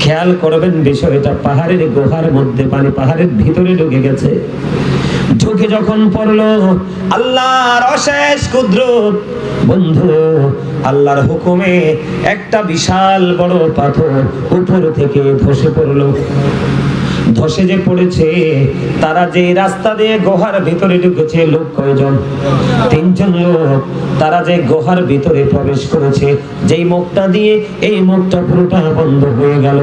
খেয়াল করবেন বিষয়টা, পাহাড়ের গুহার মধ্যে পানি পাহাড়ের ভিতরে ঢুকে গেছে। ঢুকে যখন পড়ল, আল্লাহর অশেষ কুদরত। বন্ধু, আল্লাহর হুকুমে একটা বিশাল বড় পাথর উপর থেকে ধসে পড়ল। ধসে যে পড়েছে, তারা যে রাস্তা দিয়ে গুহার ভিতরে ঢুকেছে, লোক কয়জন? তিনজন লোক। তারা যে গুহার ভিতরে প্রবেশ করেছে, যেই মুখটা দিয়ে এই মুখটা পুরোটা বন্ধ হয়ে গেল।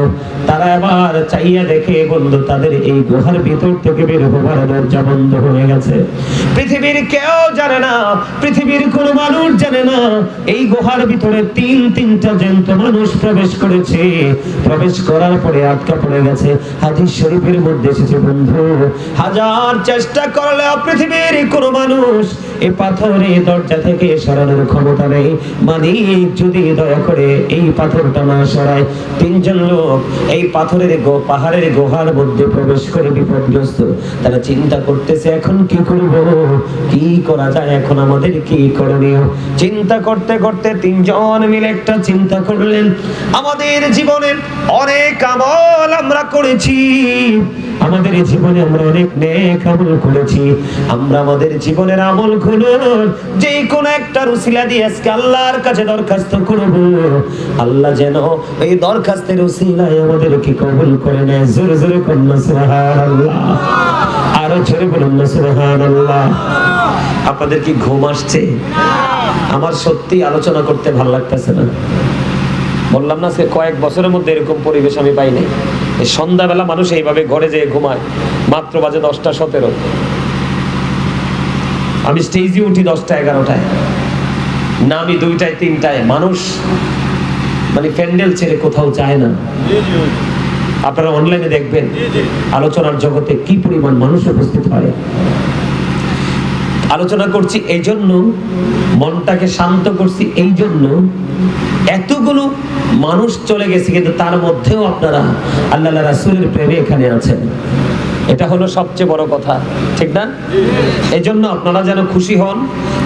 তারা আবার চাইয়া দেখে, বন্ধু, তাদের এই গুহার ভিতর থেকে বের হবার দরজা বন্ধ হয়ে গেছে। পৃথিবীর কেউ জানে না, পৃথিবীর কোনো মানুষ জানে না, এই গুহার ভিতরে তিন, তিনটা জ্যান্ত মানুষ প্রবেশ করেছে। প্রবেশ করার পরে আটকা পড়ে গেছে। হাদিস শরীফের মধ্যে এসেছে, বন্ধু। হাজার চেষ্টা করলেও পৃথিবীর কোনো মানুষ এই পাথরে দরজা থেকে সরানোর ক্ষমতা নেই। মালিক যদি দয়া করে এই পাথরটা না সরায়, তিনজন লোক এই পাথরের গো, পাহাড়ের গুহার মধ্যে প্রবেশ করে বিপদগ্রস্ত। তারা চিন্তা করতেছে, এখন কি করব? কি করা যায়? এখন আমাদের কি করণীয়? চিন্তা করতে করতে তিনজন মিলে একটা চিন্তা করলেন, আমাদের জীবনে অনেক আমল আমরা করেছি। আমাদের জীবনে আমরা অনেক নেক আমল করেছি। আমরা আমাদের জীবনের আমল যে কোন একটা রুসিলা দিয়ে আজকে আল্লাহর কাছে দরখাস্ত করব। আল্লাহ যেন এই দরখাস্তের রুসিলায় কবুল করে নেয়। জোরে সুবহানাল্লাহ। আরও জোরে বলুন সুবহানাল্লাহ। আপনাদের কি ঘুম আসছে। আমার সত্যি আলোচনা করতে ভালো লাগতেছে না। বললাম না সে কয়েক বছরের মধ্যে এরকম পরিবেশ আমি পাই নাই। সন্ধ্যাবেলা মানুষ এইভাবে ঘরে যেয়ে ঘুমায়। মাত্র বাজে দশটা সতেরো। আমি স্টেজে উঠি দশটা এগারোটায়। না আমি দুইটায় তিনটায়। মানুষ মানে প্যান্ডেল ছেড়ে কোথাও যায় না। আপনারা অনলাইনে দেখবেন আলোচনার জগতে কি পরিমাণ মানুষ উপস্থিত হয়। আলোচনা করছি এই জন্য মনটাকে শান্ত করছি এই জন্য এতগুলো মানুষ চলে গেছে কিন্তু তার মধ্যেও আপনারা আল্লাহ রাসুলের প্রেমে এখানে আছেন। এটা হলো সবচেয়ে বড় কথা, ঠিক না? এই জন্য আপনারা যেন খুশি হন,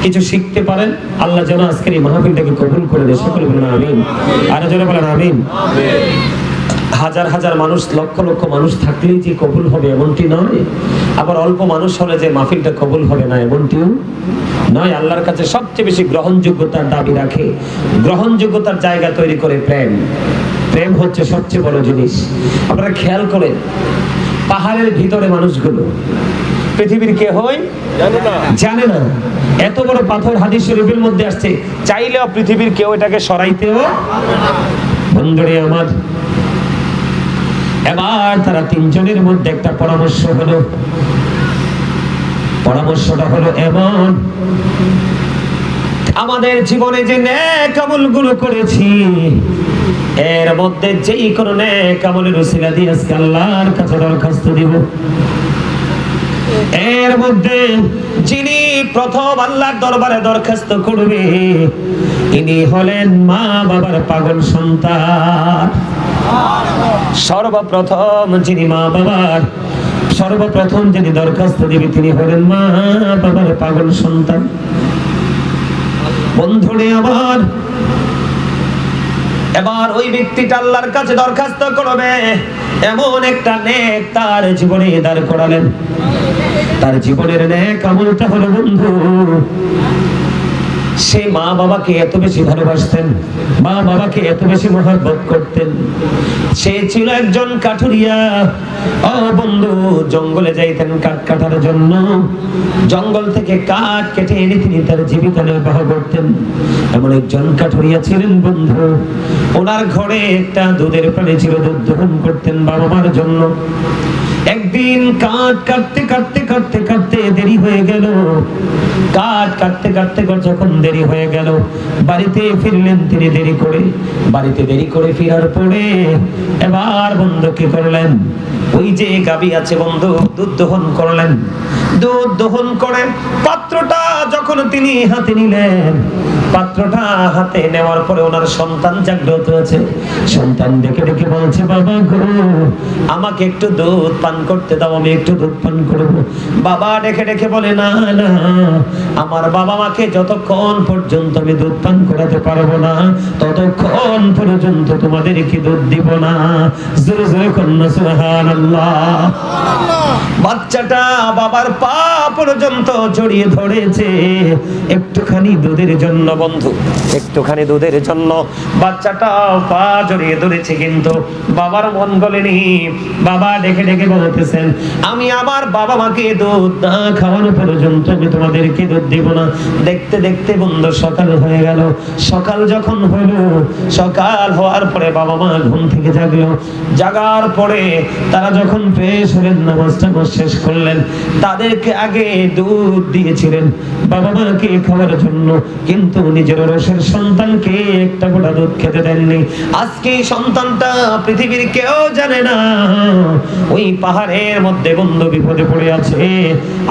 কিছু শিখতে পারেন, আল্লাহ যেন আজকের এই মাহফিলটাকে কবুল করে দেয় সকলে বলেন আমিন। আরও জোরে বলেন আমিন। হাজার হাজার মানুষ লক্ষ লক্ষ মানুষ থাকলেই যে কবুল হবে এমনটি নয়। আবার অল্প মানুষ হলে যে মাহফিলটা কবুল হবে না এমনটিও নয়। আল্লাহর কাছে সবচেয়ে বেশি গ্রহণযোগ্যতার দাবি রাখে। গ্রহণযোগ্যতার জায়গা তৈরি করে প্রেম। প্রেম হচ্ছে সবচেয়ে বড় জিনিস। আপনারা খেয়াল করেন পাহাড়ের ভিতরে মানুষগুলো পৃথিবীর কে হয়? জানে না। এত বড় পাথর হাদিস শরীফের মধ্যে আসছে চাইলেও পৃথিবীর কেউ এটাকে সরাইতেও বন্ধুরে আমার এবার তারা তিনজনের মধ্যে একটা পরামর্শ হলো। পরামর্শটা হলো এমন, আমাদের জীবনে যে ন্যাক আমলগুলো করেছি, এর মধ্যে যেই কোনো ন্যাক আমলের উসিলা দিয়ে আজকে আল্লাহর কাছে দরখাস্ত দিব। এর মধ্যে যিনি প্রথম আল্লাহর দরবারে দরখাস্ত করবে, ইনি হলেন মা বাবার পাগল সন্তান। সর্বপ্রথম যিনি মা বাবার, সর্বপ্রথম যিনি দরখাস্ত দিবে তিনি হলেন মা বাবার পাগল সন্তান। বন্ধুরে আমার, এবার ওই ব্যক্তিটা আল্লাহর কাছে দরখাস্ত করবে। এমন একটা নেক তার জীবনে দাঁড় করালেন। তার জীবনের নেক আমলটা হলো বন্ধু সে মা বাবাকে এত বেশি ভালোবাসতেন, মা বাবাকে এত বেশি মহব্বত করতেন। সে ছিল একজন কাঠুরিয়া। ও বন্ধু, জঙ্গলে যাইতেন কাঠ কাটার জন্য। জঙ্গল থেকে কাঠ কেটে এনে তিনি তার জীবিকা নির্বাহ করতেন। এমন একজন কাঠুরিয়া ছিলেন বন্ধু। ওনার ঘরে একটা দুধের প্রাণী ছিল, দুধ দহন করতেন বাবা মার জন্য। একদিন কাঠ কাটতে কাটতে কাটতে কাটতে দেরি হয়ে গেল। কাঠ কাটতে কাটতে যখন দেরি হয়ে গেল, বাড়িতে ফিরলেন তিনি দেরি করে। বাড়িতে দেরি করে ফেরার পরে এবার বন্ধ কি করলেন? ওই যে গাবি আছে বন্ধু, দুধ দহন করলেন। দুধ দহন করে পাত্রটা যখন তিনি হাতে নিলেন, পাত্রটা হাতে নেওয়ার পরে ওনার সন্তান জাগ্রত আছে সন্তান ডেকে ডেকে বলছে, বাবা গো, আমাকে একটু দুধ পান করতে দাও, আমি একটু দুধ পান করব। বাবা ডেকে ডেকে বলে, না না, আমার বাবা মাকে যতক্ষণ পর্যন্ত আমি দুধ পান করাতে পারব না, ততক্ষণ পর্যন্ত তোমাদেরকে দুধ দিব না। জোরে জোরে কন্যা, সুবহানাল্লাহ। বাচ্চাটা বাবার পা পর্যন্ত জড়িয়ে ধরেছে। একটুখানি দুধের জন্য, বন্ধু, একটুখানি দুধের জন্য। বাচ্চাটা পা জড়িয়ে ধরেছে কিন্তু বাবার মন বাবা ডেকে ডেকে বলতেছেন, আমি আমার বাবা মাকে দুধ না খাওয়ানো পর্যন্ত আমি তোমাদেরকে দুধ দিব না। দেখতে দেখতে, বন্ধু, সকাল হয়ে গেল। সকাল যখন হলো, সকাল হওয়ার পরে বাবা মা ঘুম থেকে জাগলো। জাগার পরে তারা যখন ফ্রেশ হলেন নামাজটা শেষ করলেন, তাদেরকে আগে দুধ দিয়েছিলেন, বাবা মাকে খাওয়ার জন্য। কিন্তু নিজের রসের সন্তানকে একটা গোটা দুধ খেতে দেননি। আজকে সন্তানটা পৃথিবীর কেউ জানে না। ওই পাহাড়ের মধ্যে বন্ধু বিপদে পড়ে আছে।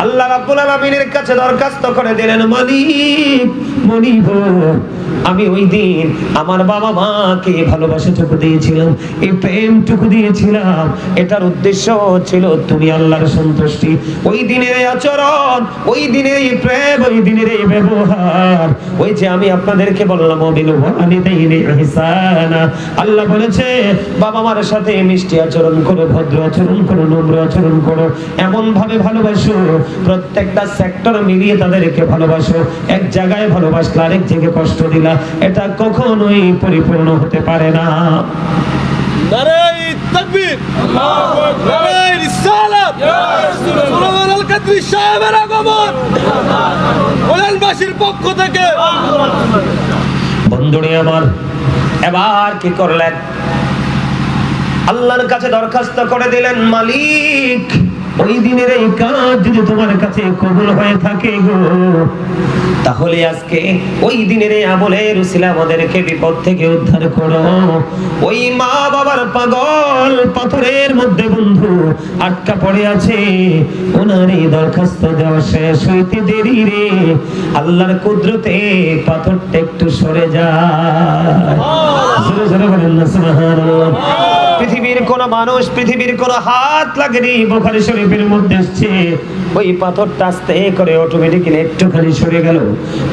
আল্লাহ রাব্বুল আলামিনের কাছে দরখাস্ত করে দিলেন, মালিক মনিব আমি ওই দিন আমার বাবা মাকে ভালোবাসাটুকু দিয়েছিলাম, এই প্রেমটুকু দিয়েছিলাম। এটার উদ্দেশ্য ছিল তুমি আল্লাহর সন্তুষ্টি। ওই দিনের আচরণ, ওই দিনের এই প্রেম, ওই দিনের এই ব্যবহার, ওই যে আমি আপনাদেরকে বললাম আল্লাহ বলেছে, বাবা মার সাথে মিষ্টি আচরণ করো, ভদ্র আচরণ করো, নম্র আচরণ করো এমন ভাবে ভালোবাসো, প্রত্যেকটা সেক্টর মিলিয়ে তাদেরকে ভালোবাসো, এক জায়গায় ভালোবাসলে আরেক জায়গায় কষ্ট দিলা এটা কখনোই পরিপূর্ণ হতে পারে না। নারাই তাকবীর। নারাই রিসালাত। সুলতান আল কাদরি সাহেবের আগমন। কোরআনবাসীর পক্ষ থেকে। বন্ধুরে আমার এবার কি করলেন? আল্লাহর কাছে দরখাস্ত করে দিলেন মালিক। ওই দিনের এই কাজ যদি তোমার কাছে কবুল হয়ে থাকে গো তাহলে আজকে ওই দিনের এই আমলের উসিলা আমাদেরকে বিপদ থেকে উদ্ধার করো। ওই মা বাবার পাগল পাথরের মধ্যে বন্ধু আটকা পড়ে আছে ওনার এই দরখাস্ত দেওয়া শেষ হইতে দেরি রে। আল্লাহর কুদরতে পাথরটা একটু সরে যায়। জোরে জোরে বলেন না সুবহানাল্লাহ। পৃথিবীর কোন মানুষ, পৃথিবীর কোন হাত লাগেনি, বোখারি শরীফের মধ্যে এসছে ওই পাথরটা আস্তে করে অটোমেটিক্যালি একটুখানি সরে গেল।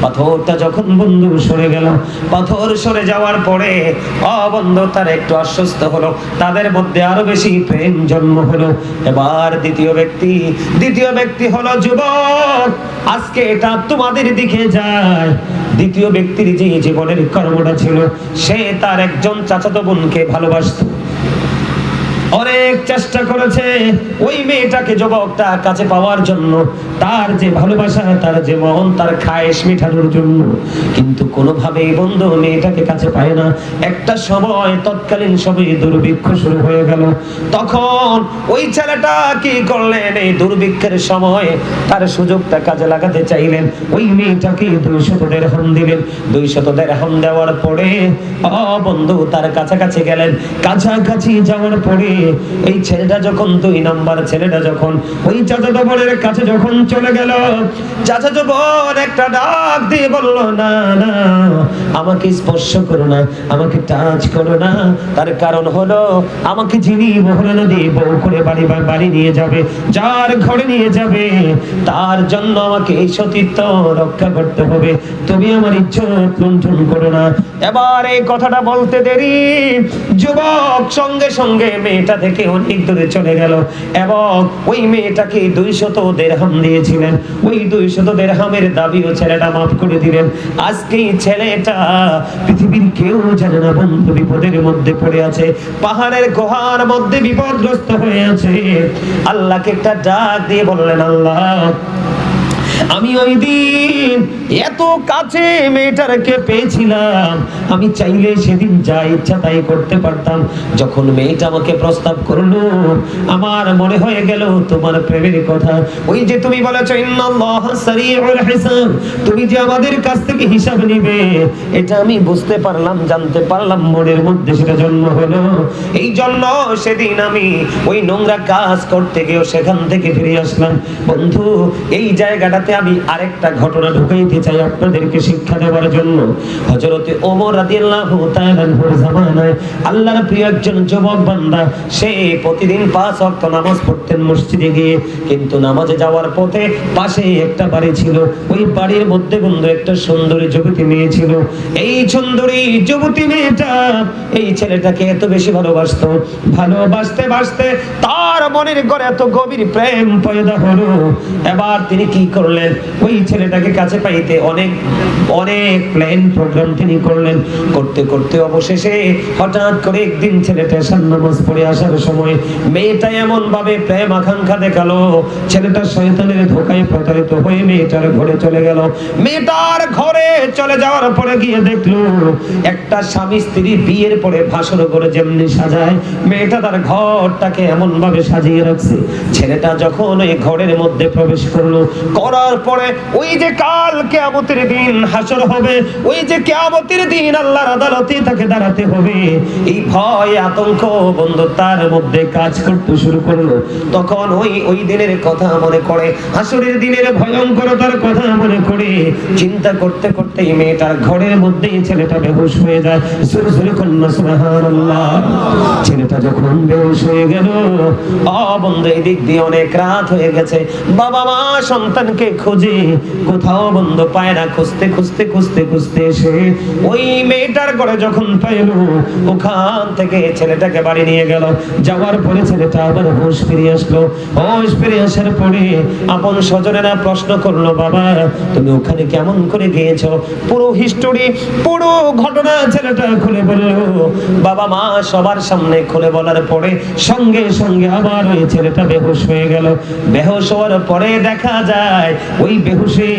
পাথরটা যখন বন্ধু সরে গেল, পাথর সরে যাওয়ার পরে অবন্ধ তার একটু আশ্বস্ত হলো। তাদের মধ্যে আরও বেশি প্রেম জন্ম হলো। এবার দ্বিতীয় ব্যক্তি দ্বিতীয় ব্যক্তি হলো যুবক। আজকে এটা তোমাদের দিকে যায়। দ্বিতীয় ব্যক্তির যে জীবনের কর্মটা ছিল, সে তার একজন চাচাতো বোনকে ভালোবাসতো। অনেক চেষ্টা করেছে ওই মেয়েটাকে যুবকটা কাছে পাওয়ার জন্য। তার যে ভালোবাসা, তার যে মন, তার খায়েশ মেটানোর জন্য। কিন্তু কোনোভাবেই বন্ধু মেয়েটাকে কাছে পায় না। একটা সময় তৎকালীন সময়ে দুর্ভিক্ষ শুরু হয়ে গেল। তখন ওই ছেলেটা কি করলেন? এই দুর্ভিক্ষের সময় তার সুযোগটা কাজে লাগাতে চাইলেন। ওই মেয়েটাকে দুইশত দেড়হাম দিলেন। দুই দুইশত দেড়হাম দেওয়ার পরে অ বন্ধু তার কাছাকাছি গেলেন। কাছাকাছি যাওয়ার পরে এই ছেলেটা যখন দুই নাম্বার ছেলেটা যখন, ওই চাচাতো বোনের কাছে যখন চলে গেল চাচাতো বোন একটা ডাক দিয়ে বলল, না না, আমাকে স্পর্শ করো না, আমাকে টাচ করো না। তার কারণ হলো, আমাকে যিনি মহরানা দিয়ে বউ করে বাড়ি বাড়ি নিয়ে যাবে, যার ঘরে নিয়ে যাবে, তার জন্য আমাকে এই সতীত্ব রক্ষা করতে হবে। তুমি আমার ইজ্জত লুণ্ঠন করো না। এবার এই কথাটা বলতে দেরি। যুবক সঙ্গে সঙ্গে মেয়েটা থেকে অনেক দূরে চলে গেল এবং ওই মেয়েটাকে দুইশত দেড়হাম দিয়েছিলেন। ওই দুইশত দেড়হামের দাবিও ছেলেটা মাফ করে দিলেন। আজকে ছেলেটা পৃথিবীর কেউ জানে না বন্ধু বিপদের মধ্যে পড়ে আছে, পাহাড়ের গুহার মধ্যে বিপদগ্রস্ত হয়ে আছে। আল্লাহকে একটা ডাক দিয়ে বললেন, আল্লাহ আমি ওই দিন এত কাছে মেয়েটাকে পেয়েছিলাম। আমি চাইলে সেদিন যা ইচ্ছা তাই করতে পারতাম। যখন মেয়েটা আমাকে প্রস্তাব করল, আমার মনে হয়ে গেল তোমার প্রেমের কথা। ওই যে তুমি বলেছ হিসাব। তুমি যে আমাদের কাছ থেকে হিসাব নিবে, এটা আমি বুঝতে পারলাম, জানতে পারলাম, মনের মধ্যে সেটা জন্ম হলো। এই জন্য সেদিন আমি ওই নোংরা কাজ করতে গিয়েও সেখান থেকে ফিরে আসলাম। বন্ধু, এই জায়গাটাতে আমি আরেকটা ঘটনা ঢুকাইতে চাই আপনাদেরকে শিক্ষা দেওয়ার জন্য। হযরতে ওমর রাদিয়াল্লাহু তাআলার জামানায় আল্লাহর প্রিয় একজন যুবক বান্দা, সে প্রতিদিন পাঁচ ওয়াক্ত নামাজ পড়তেন মসজিদে গিয়ে, কিন্তু নামাজে যাওয়ার পথে পাশে একটা বাড়ি ছিল। ওই বাড়ির মধ্যে বন্ধু একটা সুন্দরী যুবতী মেয়ে ছিল। এই সুন্দরী যুবতী মেয়েটা এই ছেলেটাকে এত বেশি ভালোবাসতো। ভালোবাসতে বাসতে তার মনের ঘরে এত গভীর প্রেম পয়দা হলো। এবার তিনি কি করলেন? ওই ছেলেটাকে কাছে পাইতে অনেক অনেক প্ল্যান প্রোগ্রাম তিনি করলেন। করতে করতে অবশেষে হঠাৎ করে একদিন ছেলেটা এসার নামাজ পড়ে আসার সময় মেয়েটা এমন ভাবে প্রেম আকাঙ্ক্ষা দেখাল, ছেলেটা শয়তানের ধোকায় প্রতারিত হয়ে মেয়েটার ঘরে চলে গেল। মেয়েটার ঘরে চলে যাওয়ার পরে গিয়ে দেখল, একটা স্বামী স্ত্রী বিয়ের পরে ভাসর করে যেমনি সাজায়, মেয়েটা তার ঘরটাকে এমন ভাবে সাজিয়ে রাখছে। ছেলেটা যখন ওই ঘরের মধ্যে প্রবেশ করল করার পরে ওই যে কাল কেয়ামতের দিন হাসর হবে, ওই যে কেয়ামতের দিন আল্লাহর আদালতে তাকে দাঁড়াতে হবে। এই ভয়, আতঙ্ক বন্ধু তার মধ্যে কাজ করতে শুরু করল। তখন ওই ওই দিনের কথা মনে করে, হাসরের দিনের ভয়ঙ্করতার কথা মনে করে। চিন্তা করতে করতে মেয়েটার ঘরের মধ্যেই ছেলেটা বেহুশ হয়ে যায়। সুরে সুরে কন্যা সুবহানাল্লাহ। ছেলেটা যখন বেহুশ হয়ে গেল অ বন্ধু এই দিক দিয়ে অনেক রাত হয়ে গেছে। বাবা মা সন্তানকে খোঁজে, কোথাও বন্ধ পায় না, খুঁজতে খুঁজতে খুঁজতে খুঁজতে এসে ওই মেয়েটার ঘরে যখন পাইল ওখান থেকে ছেলেটাকে বাড়ি নিয়ে গেল। যাওয়ার পরে ছেলেটা আবার হোশ ফিরে আসলো। হোশ ফিরে আসার পরে আপন স্বজনেরা প্রশ্ন করল, বাবা, তুমি ওখানে কেমন করে গিয়েছো? পুরো হিস্টোরি পুরো ঘটনা ছেলেটা খুলে বলল, বাবা মা, সবার সামনে খুলে বলার পরে সঙ্গে সঙ্গে আবার ওই ছেলেটা বেহুশ হয়ে গেল। বেহুশ হওয়ার পরে দেখা যায় ওই বেহুশে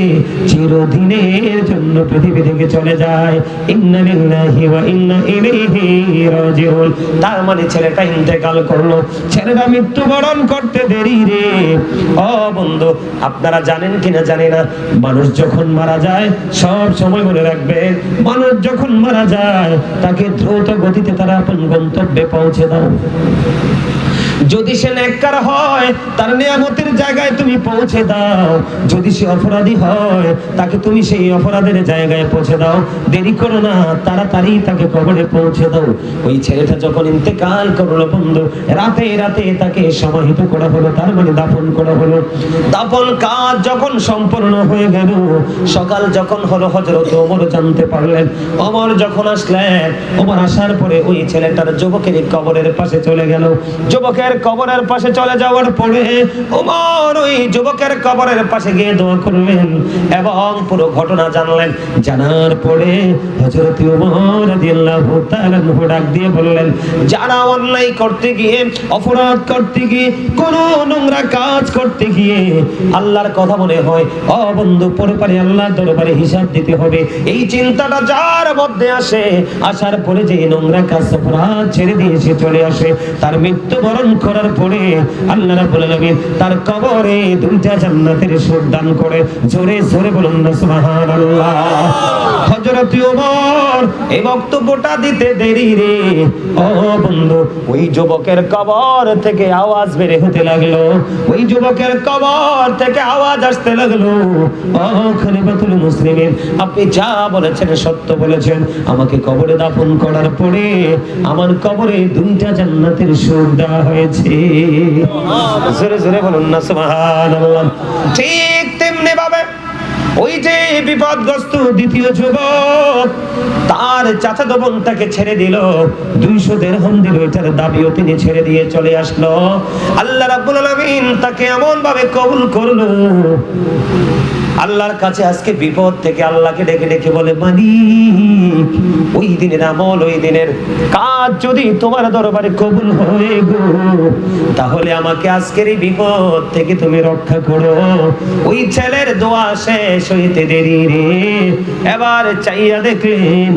চিরদিনের জন্য পৃথিবী থেকে চলে যায়। ইন্না ওয়া ইন্না ইলাইহি রাজিউন। তার মানে ছেলেটা ইন্তেকাল করল। ছেলেটা মৃত্যুবরণ করতে দেরি রে। ও বন্ধু, আপনারা জানেন কিনা জানি না। মানুষ যখন মারা যায়, সব সময় মনে রাখবেন মানুষ যখন মারা যায়, তাকে দ্রুত গতিতে তারা আপন গন্তব্যে পৌঁছে দাও। যদি সে নেককার হয়, তার নিয়ামতের জায়গায় তুমি পৌঁছে দাও। যদি সে অপরাধী হয়, তাকে তুমি সেই অপরাধের জায়গায় পৌঁছে দাও। দেরি করো না, তাড়াতাড়ি তাকে কবরে পৌঁছে দাও। ওই ছেলেটা যখন ইন্তেকাল করল, বন্ধু, রাতে রাতে তাকে সমাহিত করা হলো, তার মানে দাফন করা হলো। দাফন কাজ যখন সম্পূর্ণ হয়ে গেল, সকাল যখন হলো হজরত ওমর জানতে পারলেন। ওমর যখন আসলেন, ওমর আসার পরে ওই ছেলেটার যুবকের কবরের পাশে চলে গেল। যুবকের কবরের পাশে চলে যাওয়ার পরে ওমর ওই যুবকের কবরের পাশে গিয়ে দোয়া করলেন এবং পুরো ঘটনা জানলেন। জানার পরে হযরত ওমর রাদিয়াল্লাহু তাআলা ডাক দিয়ে বললেন, যারা অন্যায় করতে গিয়ে, অপরাধ করতে গিয়ে, কোন নোংরা কাজ করতে গিয়ে আল্লাহর কথা মনে হয় ও বন্ধু, পরপারে আল্লাহর দরবারে হিসাব দিতে হবে। এই চিন্তাটা যার মধ্যে আসে, আসার পরে যে নোংরা কাজ, অপরাধ ছেড়ে দিয়ে সে চলে আসে। তার মৃত্যুবরণ করার পরে আল্লাহ রাব্বুল আলামিন তার কবরে দুইটা জান্নাতের সুখ দান করে জোরে জোরে বলুন না, সুবহানাল্লাহ। হযরত ওমর, এই বক্তব্যটা দিতে দেরি রে। ও বন্ধু, ওই যুবকের কবর থেকে আওয়াজ বের হতে লাগল। ওই যুবকের কবর থেকে আওয়াজ আসতে লাগল। ও খলিফাতুল মুসলিমিন, আপনি যা বলেছেন সত্য বলেছেন। আমাকে কবরে দাফন করার পরে আমার কবরে দুইটা জান্নাতের সুর দেওয়া হয়েছে। জোরে জোরে বলুন না, সুবহানাল্লাহ। ঠিক তেমনি ভাবে ওই যে বিপদগ্রস্ত দ্বিতীয় যুবক, তার চাচাতো বোন তাকে ছেড়ে দিল। দুইশো দেড়হম দিল, এটার দাবিও তিনি ছেড়ে দিয়ে চলে আসলো। আল্লাহ রাব্বুল আলামিন তাকে এমন ভাবে কবুল করল আল্লাহর কাছে আজকে বিপদ থেকে আল্লাহকে ডেকে ডেকে বলে মালিক ওই দিনের আমল, ওই দিনের কাজ যদি তোমার দরবারে কবুল হয়ে গো, তাহলে আমাকে আজকের এই বিপদ থেকে তুমি রক্ষা করো। ওই ছেলের দোয়া শেষ হইতে দেরি রে। এবার চাইয়া দেখলেন,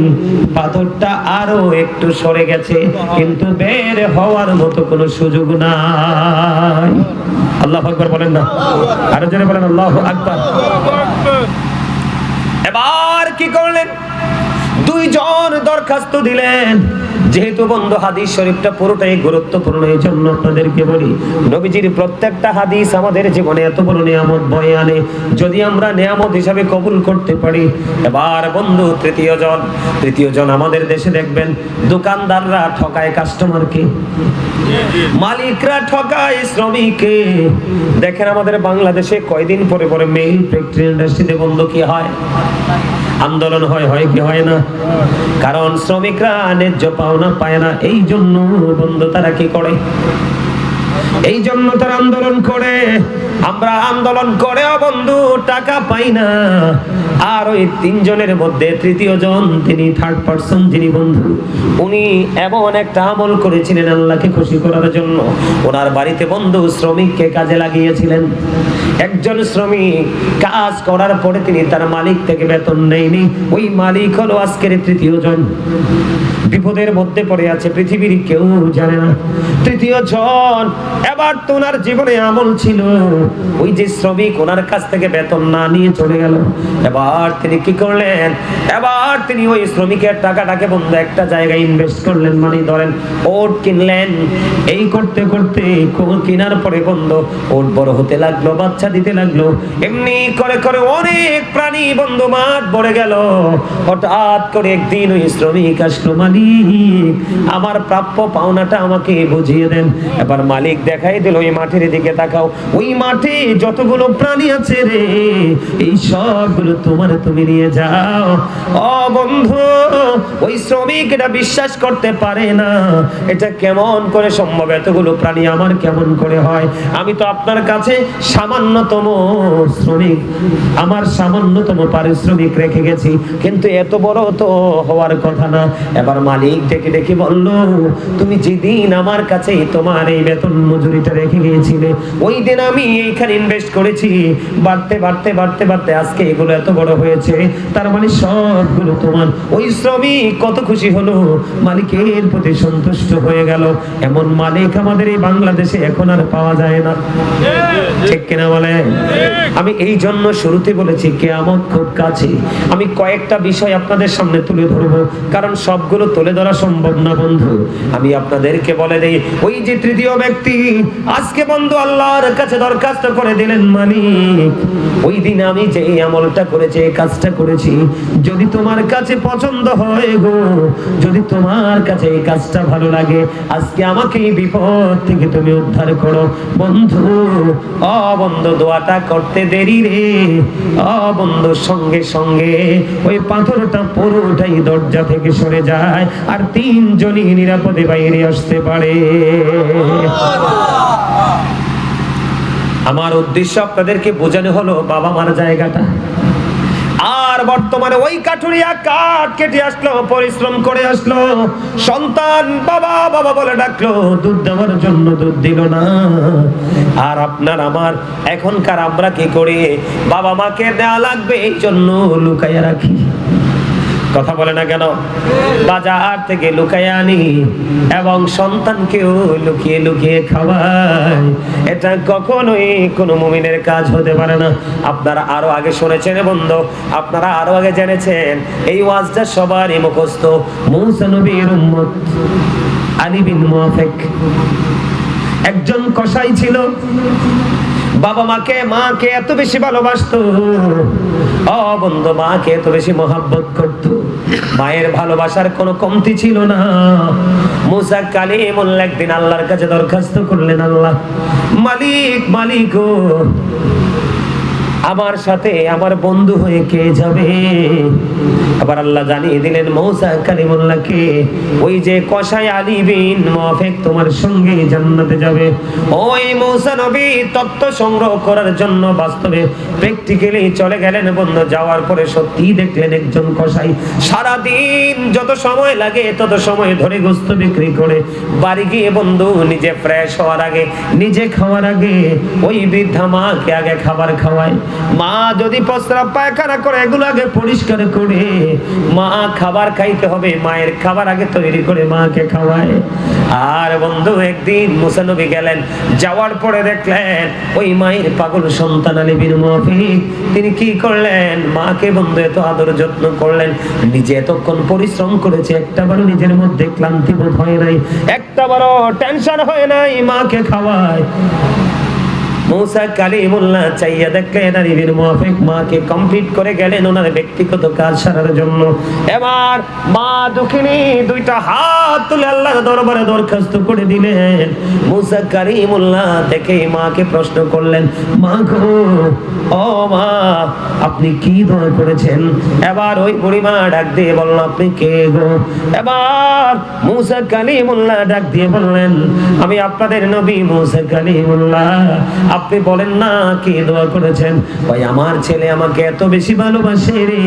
পাথরটা আরও একটু সরে গেছে, কিন্তু বের হওয়ার মতো কোনো সুযোগ নাই। আল্লাহ আকবর বলেন না। আরও জোরে বলেন আল্লাহ আকবর। এবার কি করলেন? দুইজন দরখাস্ত দিলেন। যেহেতু বন্ধু হাদিস শরীফটা পুরোটাই গুরুত্বপূর্ণ, এই জন্য আপনাদেরকে বলি, নবীজির প্রত্যেকটা হাদিস আমাদের জীবনে এত বড় নিয়ামত বয়ে আনে, যদি আমরা নিয়ামত হিসাবে কবুল করতে পারি। এবার বন্ধু, তৃতীয় জন তৃতীয় জন আমাদের দেশে দেখবেন, দোকানদাররা ঠকায় কাস্টমারকে মালিকরা ঠকায় শ্রমিককে। দেখেন আমাদের বাংলাদেশে কয়দিন পরে পরে মেইল ফ্যাক্টরি ইন্ডাস্ট্রিতে বন্ধ কি হয়? আন্দোলন হয় হয় কি হয় না? কারণ শ্রমিকরা ন্যায্য পাওনা পায় না, এই জন্য বন্ধু তারা কি করে? এই জন্য তারা আন্দোলন করে। আমরা আন্দোলন করেও বন্ধু টাকা পাই না। আর ওই তিনজনের মধ্যে তৃতীয় জন, তিনি থার্ড পার্সন যিনি বন্ধু। উনি এমন একটা আমল করেছিলেন আল্লাহকে খুশি করার জন্য। ওনার বাড়িতে বন্ধু শ্রমিককে কাজে লাগিয়েছিলেন। একজন শ্রমিক কাজ করার পরে তিনি তার মালিক থেকে বেতন নেয়নি। ওই মালিক হলো আজকের তৃতীয় জন। বিপদের মধ্যে পড়ে আছে, পৃথিবীর কেউ জানে না। তৃতীয় জন, এবার তো ওনার জীবনে আমল ছিল। ওই যে শ্রমিক ওনার কাছ থেকে বেতন না নিয়ে চলে গেল। এবার তিনি কি করলেন? এবার তিনি ওই শ্রমিকের টাকাটাকে বন্ধ একটা জায়গায় ইনভেস্ট করলেন। মানে ধরেন ওট কিনলেন। এই করতে করতে কোন- কেনার পরে বন্ধ, ওট বড় হতে লাগল, বাচ্চা দিতে লাগল। এমনি করে করে অনেক প্রাণী বন্ধু মাঠ ভরে গেল। হঠাৎ করে একদিন ওই শ্রমিক আসলো, মালিক, আমার প্রাপ্য পাওনাটা আমাকে বুঝিয়ে দেন। এবার মালিক দেখাই দিল, ওই মাঠের দিকে তাকাও। ওই মাঠে যতগুলো প্রাণী আছে রে, এই সবগুলো তোমার তুমি নিয়ে যাও। ও বন্ধু, ওই শ্রমিক এটা বিশ্বাস করতে পারে না। এটা কেমন করে সম্ভব? এতগুলো প্রাণী আমার কেমন করে হয়? আমি তো আপনার কাছে সামান্যতম শ্রমিক, আমার সামান্যতম পারিশ্রমিক রেখে গেছি। কিন্তু এত বড় তো হওয়ার কথা না। এবার মালিক ডেকে ডেকে বলল, তুমি যেদিন আমার কাছে তোমার এই বেতন মজুরিটা রেখে গিয়েছিলে, ওই দিন আমি এইখানে ইনভেস্ট করেছি। বাড়তে বাড়তে বাড়তে বাড়তে আজকে এগুলো এত বড় হয়েছে, তার মানে সবগুলো তোমার ওই শ্রমিক কত খুশি হলো, মালিকের প্রতি সন্তুষ্ট হয়ে গেল। এমন মালিক আমাদের এই বাংলাদেশে এখন আর পাওয়া যায় না। ঠিক কিনা বলে? আমি এই জন্য শুরুতে বলেছি, কেয়ামত খুব কাছে। আমি কয়েকটা বিষয় আপনাদের সামনে তুলে ধরবো, কারণ সবগুলো তুলে ধরা সম্ভব না, বন্ধু। আমি আপনাদেরকে বলে দেই, ওই যে তৃতীয় ব্যক্তি, আজকে বন্ধু আল্লাহর কাছে দরখাস্ত করে দিলেন মালিক। ওই দিন আমি যে আমলটা করেছি এই কাজটা করেছি, যদি তোমার কাছে পছন্দ হয় গো, যদি তোমার কাছে এই কাজটা ভালো লাগে, আজকে আমাকে এই বিপদ থেকে তুমি উদ্ধার করো। বন্ধু, অ বন্ধু, দোয়াটা করতে দেরি রে। অ বন্ধু, সঙ্গে সঙ্গে ওই পাথরটা পুরোটাই দরজা থেকে সরে যায়, আর তিনজনই নিরাপদে বাইরে আসতে পারে। আমার উদ্দেশ্য আপনাদেরকে বোঝানো হলো, বাবা মার জায়গাটা। আর বর্তমানে ওই কাঠুরিয়া কাঠ কেটে আসলো, পরিশ্রম করে আসলো। সন্তান বাবা বাবা বলে ডাকলো, দুধ দেওয়ার জন্য দুধ দিল না। আর আপনার আমার, এখনকার আমরা কি করি? বাবা মাকে দেওয়া লাগবে, এই জন্য লুকাইয়া রাখি। কথা বলে না কেন? বাজার থেকে লুকায় আনি এবং সন্তানকেও লুকিয়ে লুকিয়ে খাওয়াই। এটা কখনোই কোনো মুমিনের কাজ হতে পারে না। আপনারা আরও আগে শুনেছেন বন্ধু, আপনারা আরও আগে জেনেছেন, এই ওয়াজটা সবারই মুখস্থ। মৌসা নবীর উম্মত আলী বিন মুআফিক একজন কসাই ছিল। বাবা মাকে মাকে এত বেশি ভালোবাসতো। ও বন্ধু, মাকে এত বেশি মহাব্বত করত। মায়ের ভালোবাসার কোনো কমতি ছিল না। মুসা কালিমুল্লাহ একদিন আল্লাহর কাছে দরখাস্ত করলেন, আল্লাহ, মালিক মালিক আমার সাথে আমার বন্ধু হয়ে কে যাবে? আবার আল্লাহ জানিয়ে দিলেন, মৌসা কালিমুল্লাহকে, ওই যে কসাই আলী বিন মুআফিক তোমার সঙ্গে জান্নাতে যাবে। ওই মৌসা নবী, তত্ত্ব সংগ্রহ করার জন্য বাস্তবে প্র্যাকটিক্যালি চলে গেলেন বন্ধু, যাওয়ার পরে সত্যি দেখলেন একজন কসাই। সারা দিন যত সময় লাগে তত সময় ধরে গোস্ত বিক্রি করে, বাড়ি গিয়ে বন্ধু নিজে ফ্রেশ হওয়ার আগে, নিজে খাওয়ার আগে, ওই বৃদ্ধা মাকে আগে খাবার খাওয়ায়। মা যদি প্রস্রাব পায়খানা করে, এগুলো আগে পরিষ্কার করে। মা খাবার খাইতে হবে, মায়ের খাবার আগে তৈরি করে মাকে খাওয়ায়। আর বন্ধু, একদিন মুসানবী গেলেন, যাওয়ার পরে দেখলেন ওই মায়ের পাগল সন্তান আলী বিন মুআফিক তিনি কি করলেন? মাকে বন্ধু, এত আদর যত্ন করলেন। নিজে এতক্ষণ পরিশ্রম করেছে একটা বারো নিজের মধ্যে ক্লান্তি বোধ হয় নাই একটা বারো টেনশন হয় নাই, মাকে খাওয়ায়। এবার প্রশ্ন করলেন, মা গো, ও মা, আপনি কি দোয়া করেছেন? এবার ওই বুড়িমা ডাক দিয়ে বলল, আপনি কে গো? এবার মুসা কালিমুল্লাহ ডাক দিয়ে বললেন, আমি আপনাদের নবী মুসা কালিমুল্লাহ। আপনি বলেন না কি দোয়া করেছেন? ভাই আমার ছেলে আমাকে এত বেশি ভালোবাসে রে।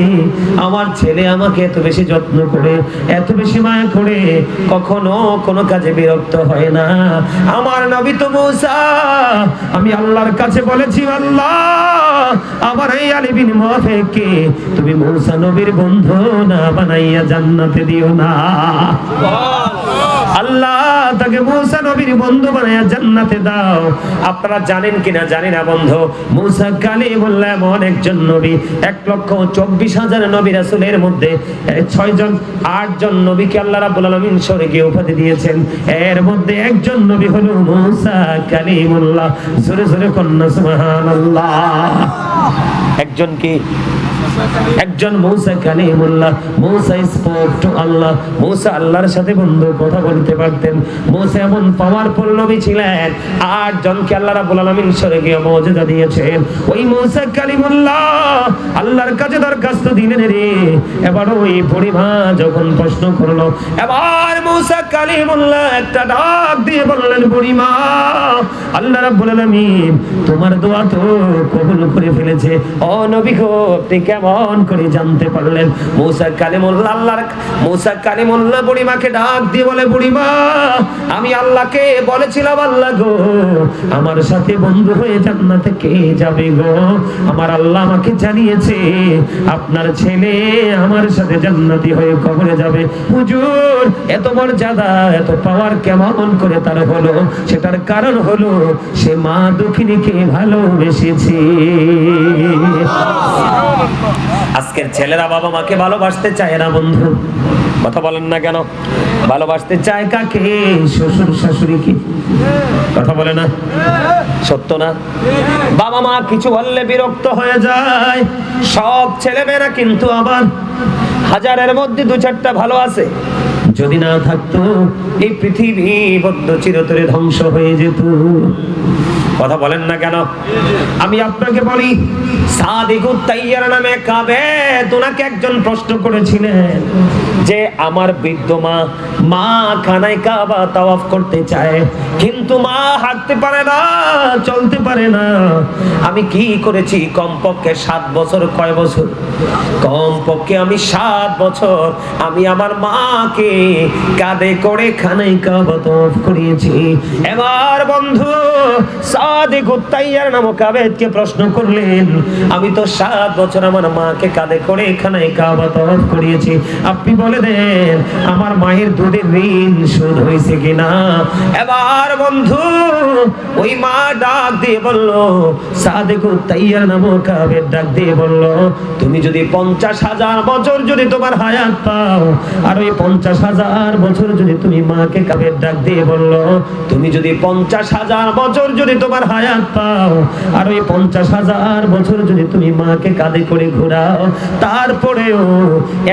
আমার ছেলে আমাকে এত বেশি যত্ন করে এত বেশি মায়া করে। কখনো কোনো কাজে বিরক্ত হয় না। আমার নবী তো মুসা আমি আল্লাহর কাছে বলেছি আল্লাহ আমার এই আলী বিন মুআফিককে তুমি মুসা নবীর বন্ধু না বানাইয়া জান্নাতে দিও না। আল্লাহ তাকে মুসা নবীর বন্ধু বানাইয়া জান্নাতে দাও। আপনারা জানেন কিনা জানি না বন্ধু। মুসা কালিমুল্লাহ এমন একজন নবী, এক লক্ষ চব্বিশ হাজার নবী রাসূলের মধ্যে ছয় জন, আট জন নবীকে আল্লাহ রাব্বুল আলামিন স্বর্গীয় উপাধি দিয়েছেন। এর মধ্যে একজন নবী হলো মুসা কালিমুল্লাহ। জোরে জোরে কন্যা, সুবহানাল্লাহ। একজন কি একজন Musa Kalimullah, Musa spoke to Allah, Musa আল্লাহর সাথে বন্ধু কথা বলতে পারতেন। মৌসা এমন পাওয়ারফুল নবী ছিলেন আট জনকে আল্লাহ রাব্বুল আলামিন স্বর্গীয় মর্যাদা দিয়েছেন। ওই মৌসা কালিমুল্লাহ, আল্লাহর কাছে দরখাস্ত দিলেন রে। এবার ওই বুড়িমা যখন প্রশ্ন করল, এবার মৌসা কালিমুল্লাহ একটা ডাক দিয়ে বললেন, বুড়িমা, আল্লাহ রাব্বুল আলামিন তোমার দোয়া তো কবুল করে ফেলেছে। ও নবী গো, আপনি কেমন করে জানতে পারলেন? মৌসা কালিমুল্লাহ, আল্লাহর মৌসা কালিমুল্লাহ বুড়িমাকে ডাক দিয়ে বলে, বুড়িমা, আমি আল্লাহকে বলেছিলাম, আল্লাহ গো, আমার সাথে বন্ধু হয়ে জান্নাতে কে যাবে গো? আমার আল্লাহ আমাকে জানিয়েছে, আপনার ছেলে আমার সাথে জান্নাতি হয়ে কবরে যাবে। হুজুর, এত মর্যাদা এত পাওয়ার কেমন করে তার হলো? সেটার কারণ হলো, সে মা দুঃখিনীকে ভালোবেসেছে। আজকের ছেলেরা বাবা মাকে ভালোবাসতে চায় না বন্ধু। কথা বলেন না কেন? ভালোবাসতে চায় কাকে? শ্বশুর শাশুড়িকে। কথা বলে না? সত্য না? বাবা মা কিছু বললে বিরক্ত হয়ে যায়। সব ছেলেমেয়েরা কিন্তু আবার হাজারের মধ্যে দু চারটা ভালো আছে। যদি না থাকতো এই পৃথিবী বদ্ধ চিরতরে ধ্বংস হয়ে যেত। কথা বলেন না কেন? আমি আপনাকে বলি নামে কাবে তোনাকে একজন প্রশ্ন করেছিলেন যে, আমার বৃদ্ধ মা কাবা তাওয়াফ করতে চায়, কিন্তু মা হাঁটতে পারে না, চলতে পারে না। আমি কি করেছি? কমপক্ষে সাত বছর, কয় বছর? কমপক্ষে আমি সাত বছর, আমি আমার মাকে কাঁধে করে খানায় কাবা তাওয়াফ করিয়েছি। এবার বন্ধু আমি তো সাত বছর আমার মাকে কাঁধে করে এখানে করিয়েছি। আপনি বলে দেন, আমার মায়ের দুধের ঋণ শোধ হয়েছে কিনা? এবার বন্ধু, ওই মা ডাক দিয়ে বলল, তুমি যদি পঞ্চাশ হাজার বছর যদি তোমার হায়াত পাও, আর ওই পঞ্চাশ হাজার বছর যদি তুমি মাকে কাবের ডাক দিয়ে বলল, তুমি যদি পঞ্চাশ হাজার বছর যদি তোমার তোমার হায়াত পাও। আর ওই পঞ্চাশ হাজার বছর যদি তুমি মাকে কাঁধে করে ঘোরাও, তারপরেও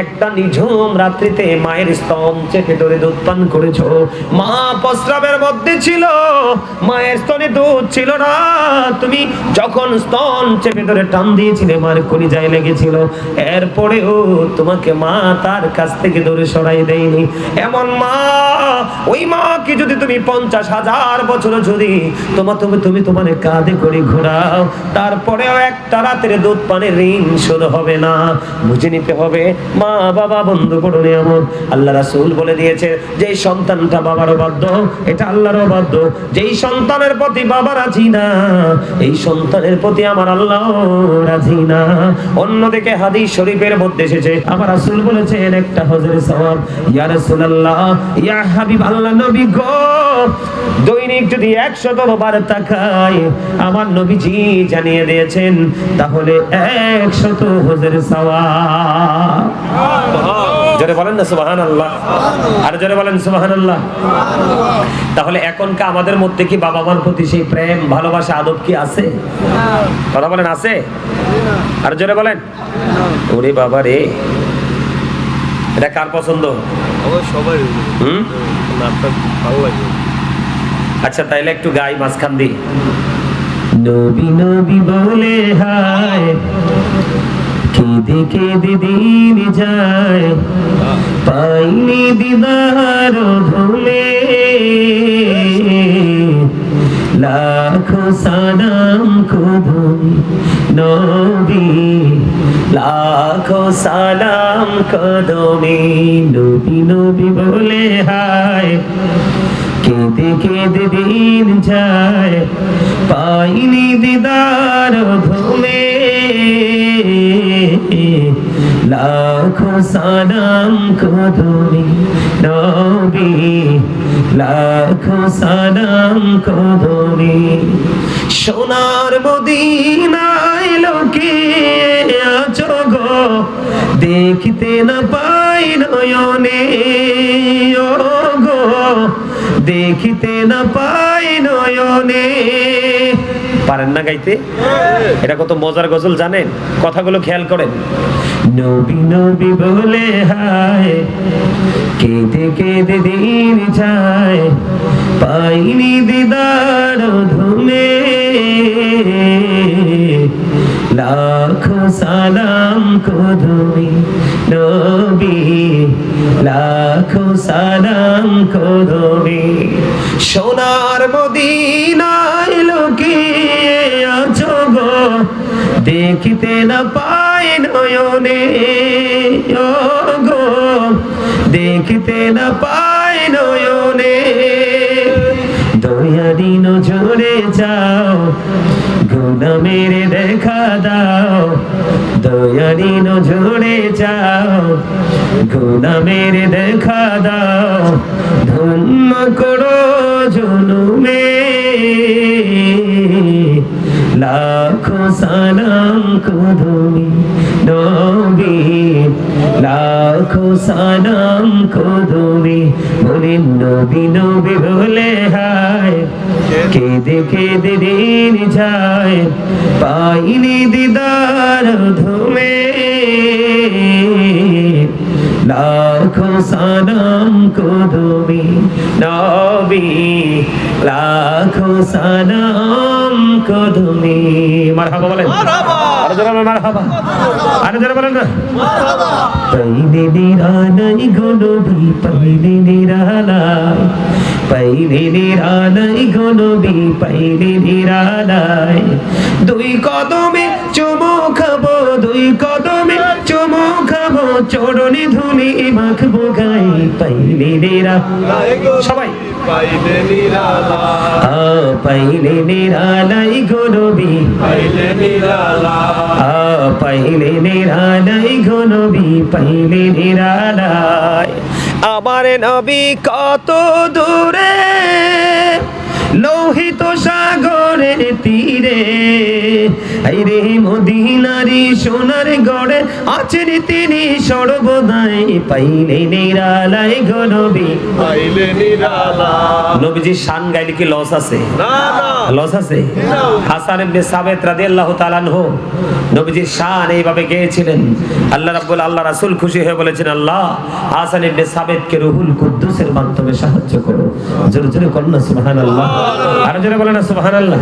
একটা নিঝুম রাত্রিতে মায়ের স্তন চেপে ধরে দুধ পান করেছ। মা প্রস্রাবের মধ্যে ছিল, মায়ের স্তনে দুধ ছিল না। তুমি যখন স্তন চেপে ধরে টান দিয়েছিলে, মার কলিজায় লেগেছিল। এরপরেও তোমাকে মা তার কাছ থেকে দূরে সরাই দেয়নি। এমন মা, ওই মাকে যদি তুমি পঞ্চাশ হাজার বছর যদি তোমার তুমি তুমি তোমার কাঁধে করে ঘোরাও। তারপরেও একটা রাতের দুধ পানের ঋণ শোধ হবে না। বুঝে নিতে হবে, মা, বাবা, বন্ধু করুন এমন আল্লাহ রাসূল বলে দিয়েছে যে সন্তানটা বাবার বাধ্য এটা আল্লাহরও বাধ্য যেই সন্তানের প্রতি বাবা রাজি না, এই সন্তানের প্রতি আমার আল্লাহ রাজি না। অন্যদিকে হাদিস শরীফের মধ্যে এসেছে, আমার রাসূল বলেছেন, একটা হজরে সওয়াব, ইয়া রাসূলুল্লাহ, ইয়া হাবিব আল্লাহ নবী গো। দৈনিক যদি একশত বার আমার নবীজি জানিয়ে দিয়েছেন তাহলে একশত হজরে সওয়াব। জোরে বলেন না সুবাহান আল্লাহ আর জোরে বলেন সুবাহান আল্লাহ তাহলে এখনকার আমাদের মধ্যে কি বাবা মার প্রতি সেই প্রেম ভালোবাসা আদব কি আছে? কথা বলেন আছে? আর জোরে বলেন। ওরে বাবা রে। এটা কার পছন্দ? আমার সবাই হুম? ভালো লাগে। আচ্ছা তাইলে একটু গাই মাঝখান দি নবী নবী বলে, হায়, কেঁদে কেঁদে দিন যায়, পাইনি দিদার ভুলে লাখো সালাম কদমি নবী, লাখো সালাম কদমি। নবী নবী বলে, হায় কেঁদে কেঁদে দিন যায়, পাইনি দিদার ঘুমে। লাখো সালাম কদমি নবী, লাখো সালাম কদমি। সোনার মদিনায় লোকে আছো দেখিতে না পাই নয়নে। গো, দেখিতে না পাই নয়নে। পারেন না গাইতে? এটা কত মজার গজল জানেন? কথাগুলো খেয়াল করেন। নবী নবী বলে, হায়, কেঁদে কেঁদে দিন যায়, পাইনি দিদার ধুমে লাখো সালাম কদমি নবী, লাখো সালাম কদমি সোনার মদিনায় লোকে আছো দেখিতে না পাই নয়নে। গো, দেখিতে না পাই নয়নে। দয়ারি নজরে যাও, গুনা মেরে দেখা দাও দয়ারি নজরে যাও, গুনা মেরে দেখা দাও, ধন্য করো জনুমে লাখো সালাম কদমি নবী। লাখো সালাম কদমি বলি নবী নবী বলে হায়। কেঁদে কেঁদে দিন যায় পাইনি দিদার ধুমে। লাখো সালাম কদমি নবী লাখো সালাম কদমি মারহাবা বলেন। আরও জোরে বলেন মারহাবা। আরও জোরে বলেন না পাইলে নিরালাই গো নবী পাইলে নিরালাই। পাইলে নিরালাই গো নবী পাইলে নিরালাই। দুই কদমে চুমু খাব দুই কদমে চুমু খাব চরণে ধুলি মাখবো গায়ে পাইলে নিরা সবাই। পাইলে নিরালা। আ পাইলে নিরালাই গনবি। পাইলে নিরালা। আ পাইলে নিরালাই গনবি পাইলে নিরালাই। আমার নবী কত দূরে লোহিত সাগরের তীরে। রে মদিনারি সোনার গড়ে আছেন তিনি সর্বদাই। পাইলে নিরালাই গো নবী। পাইলে নিরালা নবীজির শান গাইলে কি লস আছে? না লস আছে? হাসান ইবনে সাবেত রাদিয়াল্লাহু তাআলা আনহু নবীজির শান এইভাবে গেয়েছিলেন। আল্লাহ রাব্বুল আল্লাহ রাসূল খুশি হয়ে বলেছেন আল্লাহ হাসান ইবনে সাবেতকে রুহুল কুদ্দুসের মাধ্যমে সাহায্য করো। জোরে জোরে করুন না সুবহানাল্লাহ। আর জোরে বলেন সুবহানাল্লাহ।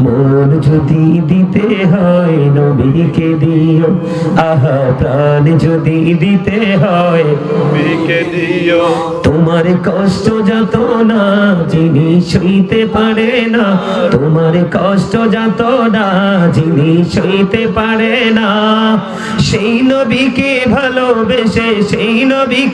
মন যদি দিতে হয় নবীকে দিও। আহা প্রাণ যদি দিতে হয় বিকে দিও। তোমার কষ্ট যত না যিনি সইতে পারে না তোমার কষ্ট যত না যিনি সইতে পারে না। সেই নবীকে ভালোবেসে সেই নবীকে